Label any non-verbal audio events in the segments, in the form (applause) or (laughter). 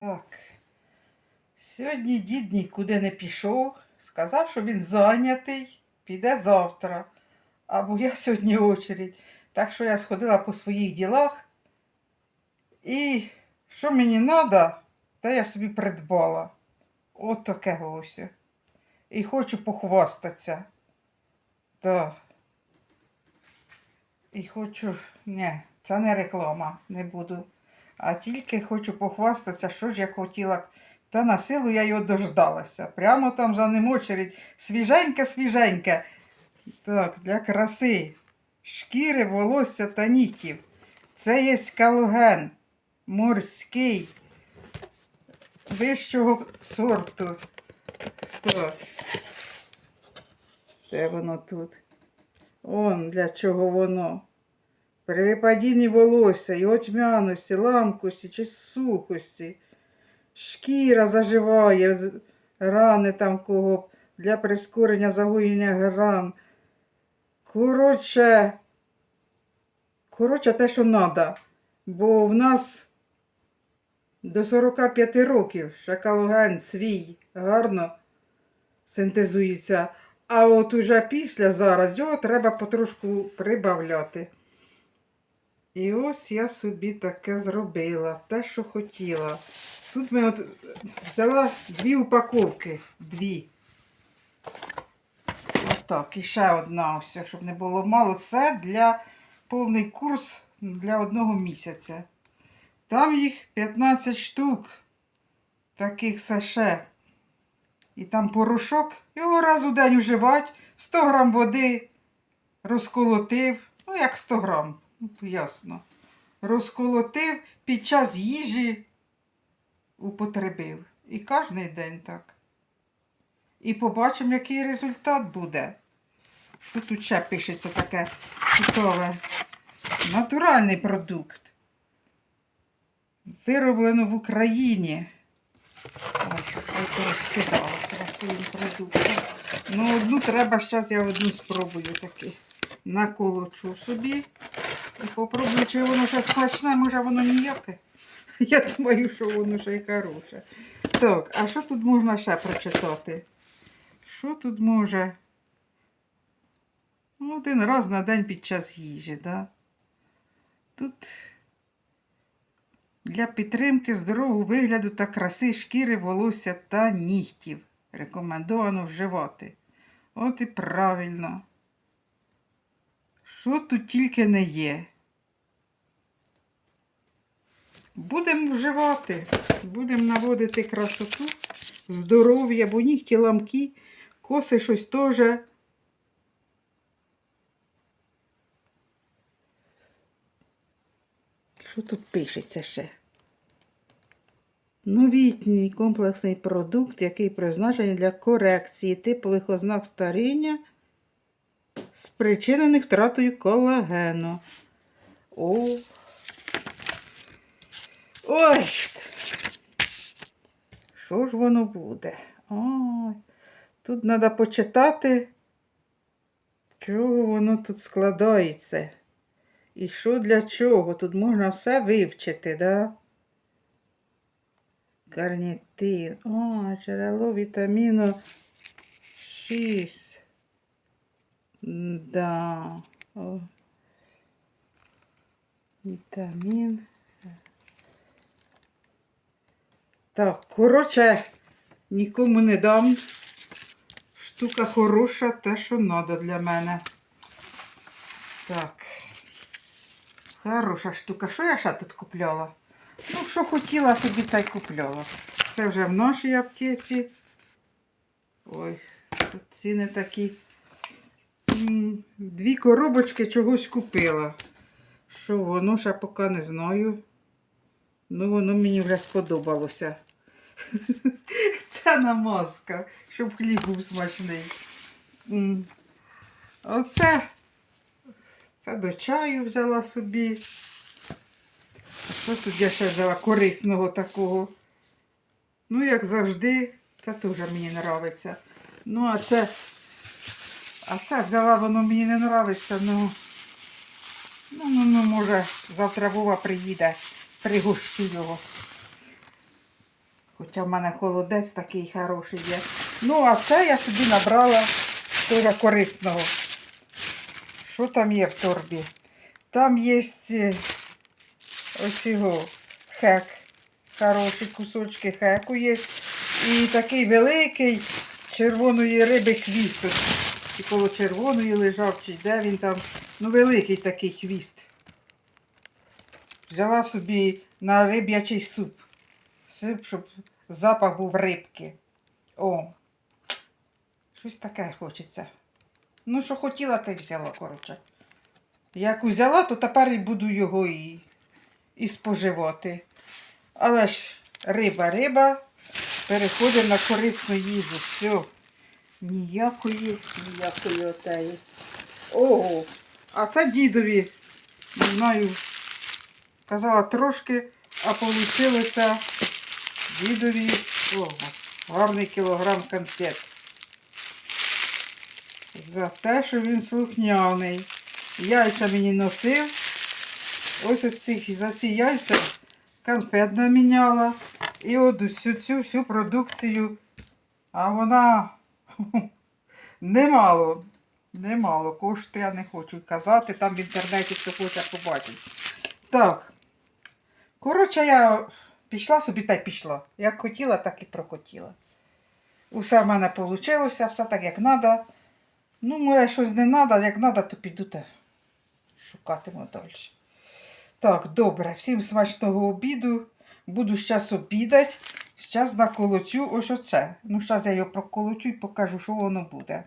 Так. Сьогодні дід нікуди не пішов. Сказав, що він зайнятий, піде завтра. Або я сьогодні очередь. Так що я сходила по своїх ділах. І що мені треба, те я собі придбала. От таке ось. І хочу похвастатися. Так. І хочу. Ні, це не реклама, не буду. А тільки хочу похвастатися, що ж я хотіла. Та на силу я його дождалася. Прямо там за ним очередь. Свіженьке, свіженьке. Так, для краси. Шкіри, волосся та нігтів. Це є калоген морський вищого сорту. Так. Де воно тут? Он для чого воно. При випадінні волосся, його тьмяності, ламкості чи сухості. Шкіра заживає, рани там кого для прискорення загоєння ран. Коротше, коротше, те, що треба. Бо в нас до 45 років шакалоген свій гарно синтезується. А от уже після зараз його треба потрошку прибавляти. І ось я собі таке зробила, те, що хотіла. Тут ми от взяла дві упаковки. Дві. Отак, і ще одна ось, щоб не було мало. Це для повний курс для одного місяця. Там їх 15 штук таких саше. І там порошок. Його раз у день вживати, 100 грам води розколотив. Ну, як 100 грам, ясно. Розколотив під час їжі употребив. І кожен день так. І побачимо, який результат буде. Тут ще пишеться таке цікаве? Натуральний продукт. Вироблено в Україні. Ой, розкидалася на своїм продуктом. Ну, одну треба, зараз я одну спробую таки. Наколочу собі. І попробую, чи воно ще смачне, може воно ніяке. (laughs) Я думаю, що воно ще й хороше. Так, а що тут можна ще прочитати? Що тут може? Ну, Один раз на день під час їжі, да? Тут для підтримки здорового вигляду та краси шкіри, волосся та нігтів. Рекомендовано вживати. От і правильно. Що тут тільки не є? Будемо вживати, будемо наводити красоту, здоров'я, бо нігті ламкі, коси щось теж. Що тут пишеться ще? Новітній комплексний продукт, який призначений для корекції типових ознак старіння, спричинених втратою колагену. О. Ой. Що ж воно буде? Ой. Тут треба почитати, чого воно тут складається. І що для чого? Тут можна все вивчити, да? Карнітин. О, джерело вітаміну 6. Да. Вітамін. Так, коротше, нікому не дам. Штука хороша, те, що треба для мене. Так. Хороша штука. Що я ще тут купляла? Ну, що хотіла, собі та й купляла. Це вже в нашій аптеці. Ой, тут ціни такі. Дві коробочки чогось купила. Що воно ще поки не знаю. Ну, воно мені вже сподобалося. (laughs) Це намазка, щоб хліб був смачний. Оце це до чаю взяла собі. Що тут я ще взяла корисного такого? Ну, як завжди, це теж мені подобається. Ну, а це, а це взяла, воно мені не подобається. Ну, ну, ну, ну, може, завтра Вова приїде, пригощу його. Хоча в мене холодець такий хороший є. Ну, а це я собі набрала теж корисного. Що там є в торбі? Там є е, ось його хек. Хороші кусочки хеку є. І такий великий червоної риби хвіст. Чи коло червоної лежав, чи де він там. Ну, великий такий хвіст. Взяла собі на риб'ячий суп. Суп, щоб запах був рибки. О, щось таке хочеться. Ну, що хотіла, те взяла, коротше. Як узяла, то тепер і буду його і, і споживати. Але ж риба, риба переходить на корисну їжу. Все. Ніякої, ніякої отеї. О, а це дідові. Не знаю, казала трошки, а получилося дідові о, гарний кілограм конфет. За те, що він слухняний. Яйця мені носив. Ось ось цих, за ці яйця конфет наміняла. І от всю цю всю продукцію. А вона (laughs) немало, немало коштує, я не хочу казати. Там в інтернеті хто хоче побачить. Так. Коротше, я пішла собі та й пішла. Як хотіла, так і прохотіла. Усе в мене вийшло, все так, як треба. Ну, моє щось не треба, як треба, то піду та шукатиму далі. Так, добре, всім смачного обіду. Буду зараз обідати. Зараз наколотю ось оце. Ну, зараз я його проколотю і покажу, що воно буде.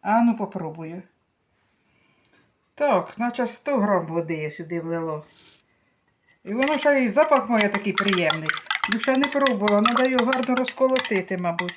А ну попробую. Так, наче 100 грам води я сюди влило. І воно ще і запах має такий приємний. Ну, ще не пробувала, треба його гарно розколотити, мабуть.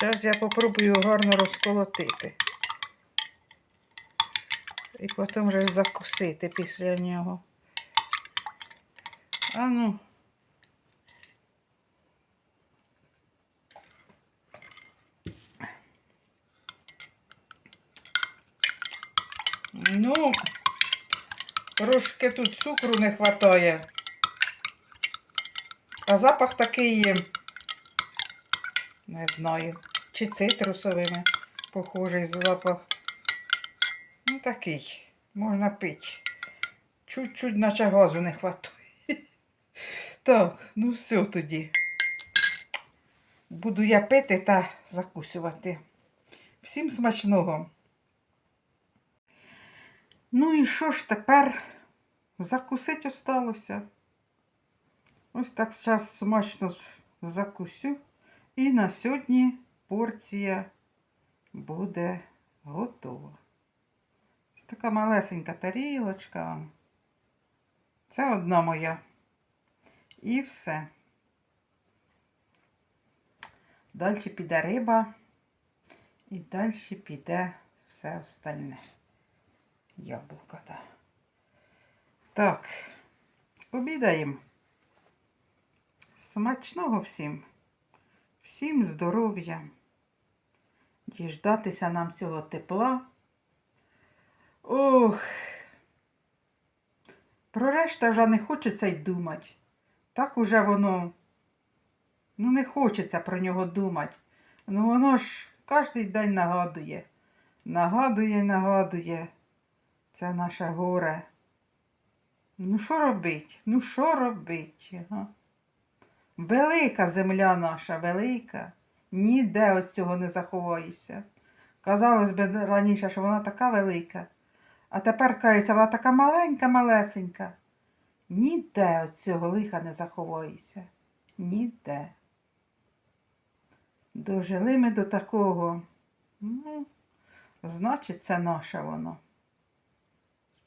Зараз я попробую його гарно розколотити. І потім вже закусити після нього. А ну. Ну, трошки тут цукру не вистачає. А запах такий, не знаю, чи цитрусовими похожий запах. Ну такий, можна пити. Чуть-чуть наче газу не хватає. (laughs) Так, ну все тоді. Буду я пити та закусувати. Всім смачного. Ну і що ж тепер закусить осталося? Ось так зараз смачно закусю. І на сьогодні порція буде готова. Це така малесенька тарілочка. Це одна моя. І все. Далі піде риба і далі піде все остальне. Яблука, да. Так, обідаємо. Смачного всім. Всім здоров'я. Діждатися нам цього тепла. Ох. Про решта вже не хочеться й думати. Так уже воно, ну, не хочеться про нього думати. Ну воно ж кожен день нагадує. Нагадує, нагадує. Це наше горе. Ну, що робить? Ну, що робить? Га? Велика земля наша, велика. Ніде від цього не заховаєшся. Казалось би раніше, що вона така велика. А тепер кається, вона така маленька, малесенька. Ніде від цього лиха не заховаєшся. Ніде. Дожили ми до такого. Ну, значить, це наше воно.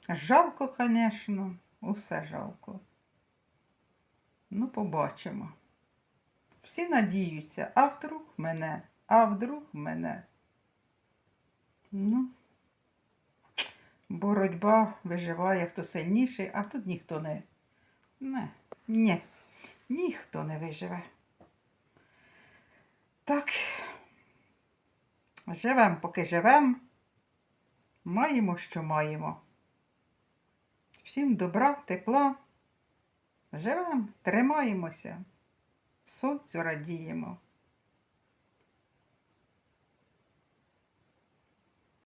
Жалко, звісно, усе жалко. Ну, побачимо. Всі надіються, а вдруг мене, а вдруг мене. Ну, боротьба виживає хто сильніший, а тут ніхто не. Не, ні, ніхто не виживе. Так, живемо, поки живемо, маємо, що маємо. Всім добра, тепла, Живемо, тримаємося, сонцю радіємо.